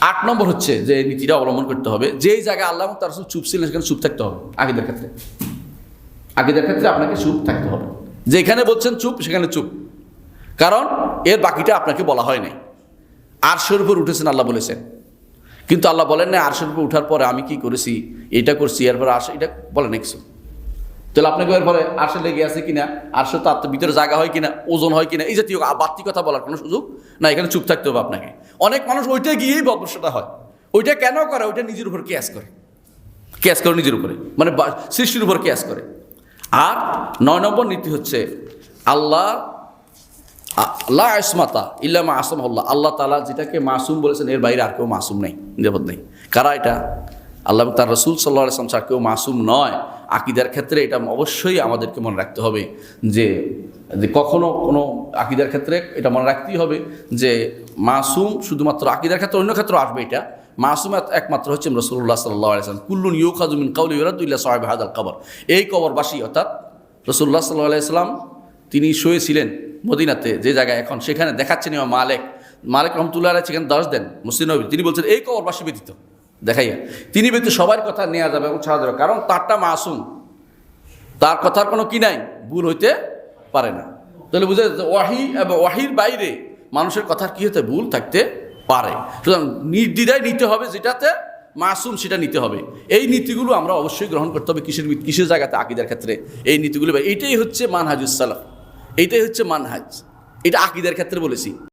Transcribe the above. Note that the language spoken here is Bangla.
আট নম্বর হচ্ছে যে নীতিটা অবলম্বন করতে হবে। যেই জায়গায় আল্লাহ তার চুপ ছিলেন, সেখানে চুপ থাকতে হবে আগেদের ক্ষেত্রে। আগেদের ক্ষেত্রে আপনাকে চুপ থাকতে হবে। যেখানে বলছেন চুপ, সেখানে চুপ। কারণ এর বাকিটা আপনাকে বলা হয় নাই। আরশের উপর উঠেছেন আল্লাহ বলেছেন। কিন্তু আল্লাহ বলেন না আরশের উপর উঠার পরে আমি কি করেছি, এটা করছি, এরপরে আরশ, এটা বলেন কিছু। তাহলে আপনাকে এরপরে আরশে লেগে আছে কিনা? আরশে তো ভিতরে জায়গা হয় কিনা? ওজন হয় কিনা? এই জাতীয় বাড়তি কথা বলার কোনো সুযোগ না এখানে চুপ থাকতে হবে আপনাকে। অনেক মানুষ ওইটা গিয়েই বদবসটা হয়। ওইটা কেন করে? ওইটা নিজের উপর ক্যাশ করে। ক্যাশ করে নিজের উপরে। মানে সৃষ্টির উপর ক্যাশ করে। আর নয় নম্বর নীতি হচ্ছে আল্লাহ আল্লাহ আসমাতা ইল্লামা আসম আল্লাহ আল্লাহ তালা যেটাকে মাসুম বলেছেন, এর বাইরে আর কেউ মাসুম নেই, নিরাপদ নেই। কারা এটা? আল্লাহ তার রসুল সাল্লাহ আসলাম ছাড়া কেউ মাসুম নয়। আকিদার ক্ষেত্রে এটা অবশ্যই আমাদেরকে মনে রাখতে হবে যে যে কখনো কোনো আকিদার ক্ষেত্রে এটা মনে রাখতেই হবে যে, মাসুম শুধুমাত্র আকিদার ক্ষেত্রে, অন্য ক্ষেত্রে আসবে এটা। মাসুম একমাত্র হচ্ছে রসুল্লাহ সাল্লাহ আলাইসলাম কুল্লুন ইউ খাজুমিন কাউলি ইরাদুল্লাহ সাহেব হাদাল কবর। এই কবরবাসী অর্থাৎ রসুল্লাহ সাল্লাহ আলাইসলাম তিনি শুয়েছিলেন মদিনাতে যে জায়গায় এখন। সেখানে দেখাচ্ছেন ইমাম মালেক। মালিক রহমতুল্লাহ সেখানে দশ দেন। মুসলিম নবী তিনি বলছেন, এই কবরবাসী ব্যতীত দেখাইয়া। তিনি ব্যতীত সবার কথা নেওয়া যাবে এবং ছাড়া যাবে, কারণ তারটা মাসুম। তার কথার কোনো কি নাই, ভুল হইতে পারে না। তাহলে বুঝে ওয়াহি, এবং ওয়াহির বাইরে মানুষের কথার কি হতে ভুল থাকতে পারে। সুতরাং নির্দ্বিধায় নিতে হবে যেটাতে মাসুম, সেটা নিতে হবে। এই নীতিগুলো আমরা অবশ্যই গ্রহণ করতে হবে কিসের কিসের জায়গাতে আকিদার ক্ষেত্রে এই নীতিগুলো। এইটাই হচ্ছে মানহাজুস সালাফ। এইটাই হচ্ছে মানহাজ। এটা আকিদার ক্ষেত্রে বলেছি।